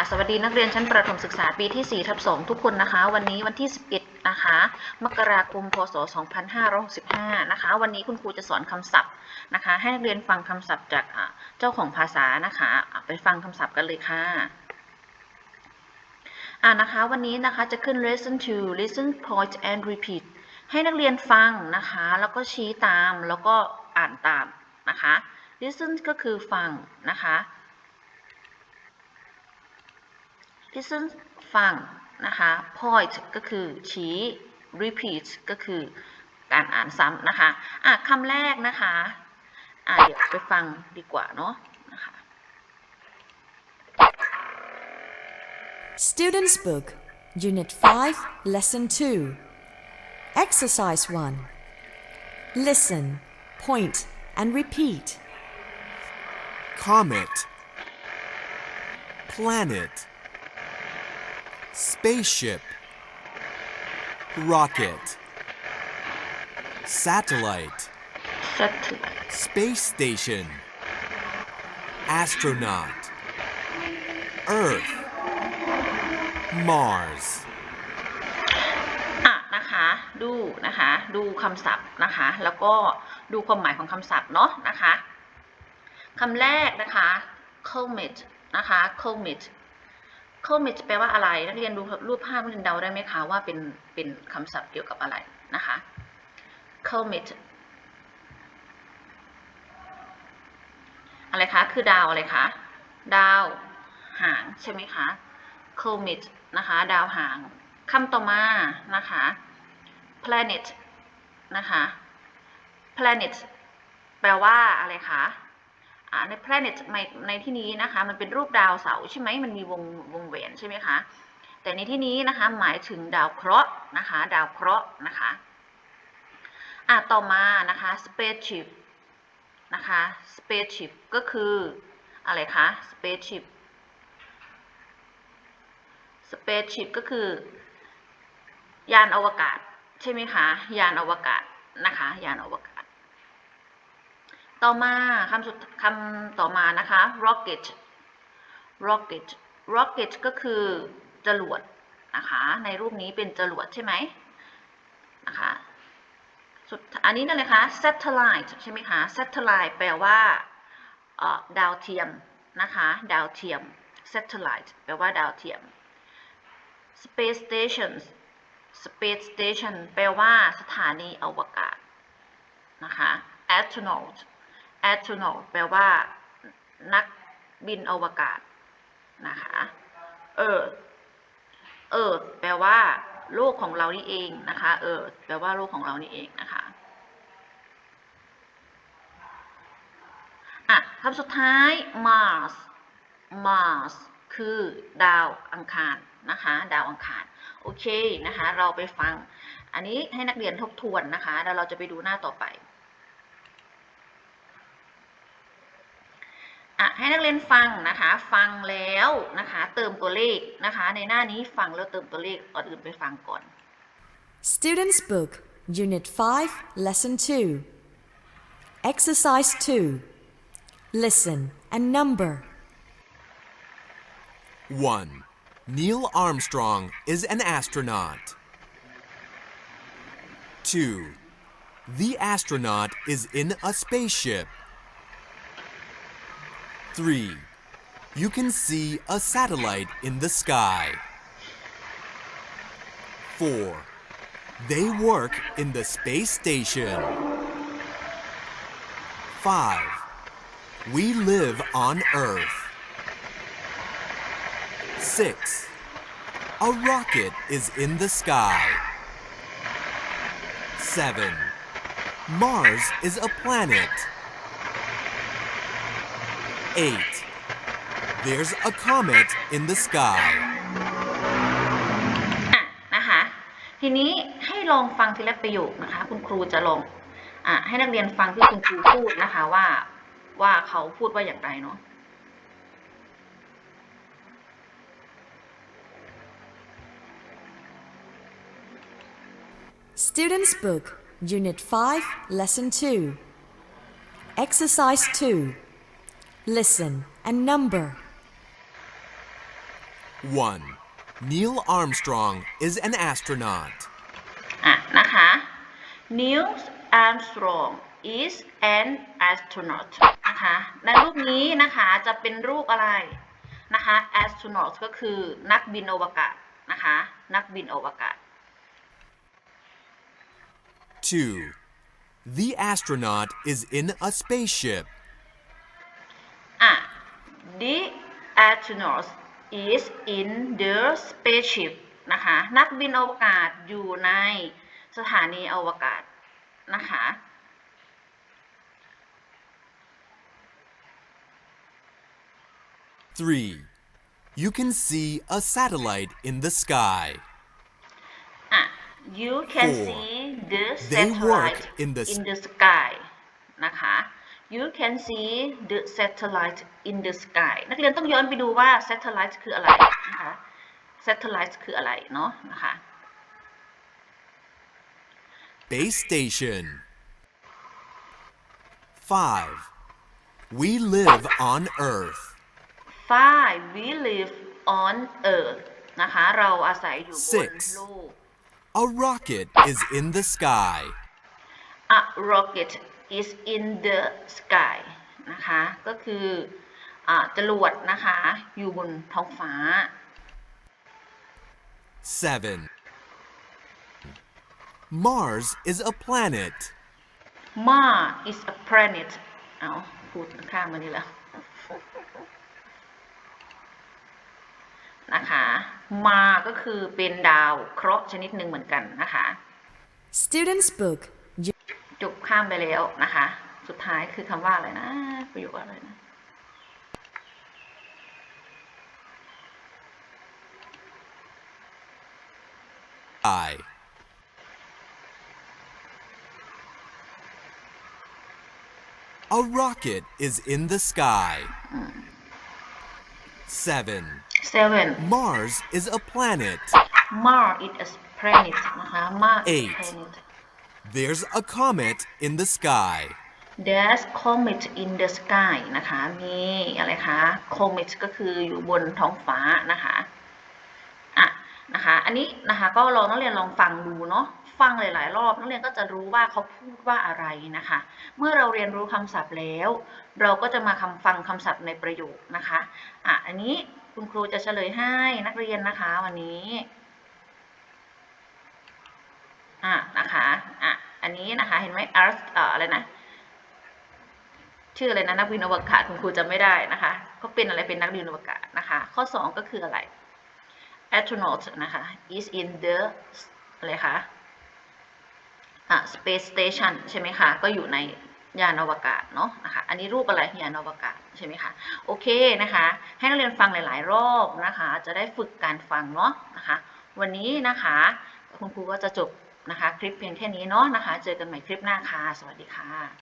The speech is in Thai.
ค่ะสวัสดีนักเรียนชั้นประถมศึกษาปีที่4ทับ2ทุกคนนะคะ วันนี้วันที่ 11 นะคะ มกราคม พศ 2565 นะคะ วันนี้คุณครูจะสอนคำศัพท์นะคะ ให้นักเรียนฟังคำศัพท์จากเจ้าของภาษานะคะ ไปฟังคำศัพท์กันเลยค่ะอ่านะคะ วันนี้นะคะจะขึ้น lesson to listen point and repeat ให้นักเรียนฟังนะคะ แล้วก็ชี้ตามแล้วก็อ่านตามนะคะ listen ก็คือฟังนะคะ listen ฟังนะคะ point ก็คือชี้ repeat ก็คือการอ่านซ้ำนะคะอะคำแรกนะคะอะเดี๋ยวไปฟังดีกว่าเนาะนะคะ Student's Book, Unit 5, Lesson 2. Exercise 1. Listen, point, and repeat. Comet. Planet. Spaceship. Rocket. Satellite. satellite Space station. Astronaut. Earth. Mars. อ่ะนะคะ ดูนะคะ ดูคำศัพท์นะคะ แล้วก็ดูความหมายของคำศัพท์เนาะนะคะคำแรกนะคะ comet นะคะ comet comet แปลว่าอะไร นักเรียนดูรูปภาพนักเรียนเดาได้ไหมคะว่าเป็นเป็นคำศัพท์เกี่ยวกับอะไรนะคะ comet อะไรคะคือดาวอะไรคะดาวหางใช่ไหมคะ comet นะคะ ดาวหางคำต่อมานะคะ planet นะคะ planet แปลว่าอะไรคะ ใน planet ในในที่นี้นะคะมันเป็นรูปดาวเสาร์ใช่ไหมมันมีวงวงแหวนใช่ไหมคะแต่ในที่นี้นะคะหมายถึงดาวเคราะห์นะคะดาวเคราะห์นะคะอะต่อมานะคะ spaceship นะคะ spaceship ก็คืออะไรคะ spaceship spaceship ก็คือยานอวกาศใช่ไหมคะยานอวกาศนะคะยานอวกาศ ต่อมาคำสุดคำต่อมานะคะ rocket rocket rocket ก็คือจรวดนะคะ ในรูปนี้เป็นจรวดใช่ไหมนะคะสุดอันนี้นั่นเลยคะ satellite ใช่ไหมคะ satellite แปลว่าดาวเทียมนะคะ ดาวเทียม satellite แปลว่าดาวเทียม space station space station แปลว่าสถานีอวกาศนะคะ astronaut astronaut แปลว่า นักบินอวกาศ นะคะ earth earth แปลว่า โลกของเรานี่เองนะคะ earth แปลว่าโลกของเรานี่เองนะคะอะคำสุดท้าย Mars Mars คือดาวอังคารนะคะ ดาวอังคาร โอเคนะคะ เราไปฟัง อันนี้ให้นักเรียนทบทวนนะคะ แล้วเราจะไปดูหน้าต่อไป อะ ให้นักเรียนฟังนะคะ ฟังแล้วนะคะ เติมตัวเลขนะคะ ในหน้านี้ฟังแล้วเติมตัวเลขก่อนอื่นไปฟังก่อน Student's Book, Unit 5, Lesson 2. Exercise 2. Listen and number. 1. Neil Armstrong is an astronaut. 2. The astronaut is in a spaceship. 3. You can see a satellite in the sky. 4. They work in the space station. 5. We live on Earth. 6. A rocket is in the sky. 7. Mars is a planet. 8. There's a comet in the sky. อะนะคะ ทีนี้ให้ลองฟังทีละประโยคนะคะ คุณครูจะลองอะให้นักเรียนฟังที่คุณครูพูดนะคะว่าว่าเขาพูดว่าอย่างไรเนาะ Student's Book, Unit 5, Lesson 2. Exercise 2. Listen and number. 1. Neil Armstrong is an astronaut. อ่ะนะคะ Neil Armstrong is an astronaut นะคะในรูปนี้นะคะจะเป็นรูปอะไรนะคะ astronaut ก็คือนักบินอวกาศนะคะ นักบินอวกาศ 2. The astronaut is in a spaceship. อ่ะ the astronaut is in the spaceship นะคะ นักบินอวกาศอยู่ในสถานีอวกาศนะคะ 3. You can see a satellite in the sky. อ่ะ you can Four. see the They work satellite in the s- in the sky นะคะ you can see the satellite in the sky นักเรียนต้องย้อนไปดูว่า satellite คืออะไรนะคะ satellite คืออะไรเนาะนะคะ Base station. 5. We live on Earth. five we live on earth นะคะ เราอาศัยอยู่บน Six. โลก A rocket is in the sky. a rocket is in the sky นะคะ ก็คืออ่าจรวดนะคะ อยู่บนท้องฟ้า 7. Mars is a planet. Mars is a planet เอาพูดข้ามมานี่แล้วนะคะ มาก็คือเป็นดาวเคราะห์ชนิดหนึ่งเหมือนกันนะคะ Students' Book, จบข้ามไปแล้วนะคะ สุดท้ายคือคำว่าอะไรนะ ประโยคอะไรนะ I. A rocket is in the sky. 7. seven Mars is a planet. Mars is a planet นะคะ Mars is a Eight. planet There's a comet in the sky. There's comet in the sky นะคะ มีอะไรคะ comet ก็คืออยู่บนท้องฟ้านะคะอะนะคะ อันนี้นะคะก็ลองนักเรียนลองฟังดูเนาะ ฟังหลาย ๆ รอบนักเรียนก็จะรู้ว่าเขาพูดว่าอะไรนะคะ เมื่อเราเรียนรู้คำศัพท์แล้ว เราก็จะมาคำฟังคำศัพท์ในประโยคนะคะ อะ อันนี้คุณครูจะเฉลยให้นักเรียนนะคะวันนี้ อะนะคะอะอันนี้นะคะเห็นไหม art เอ่ออะไรนะชื่ออะไรนะนักบินอวกาศคุณครูจำไม่ได้นะคะเขาเป็นอะไรเป็นนักบินอวกาศนะคะ ข้อ 2 ก็คืออะไร astronaut นะคะ is in the อะไรคะอะ space station ใช่ไหมคะ ก็อยู่ในยานอวกาศเนาะนะคะ อันนี้รูปอะไรยานอวกาศใช่ไหมคะ โอเคนะคะ ให้นักเรียนฟังหลาย ๆ รอบนะคะ จะได้ฝึกการฟังเนาะนะคะ วันนี้นะคะ คุณครูก็จะจบ นะคะ คลิปเพียงแค่นี้เนาะนะคะ เจอกันใหม่คลิปหน้าค่ะ สวัสดีค่ะ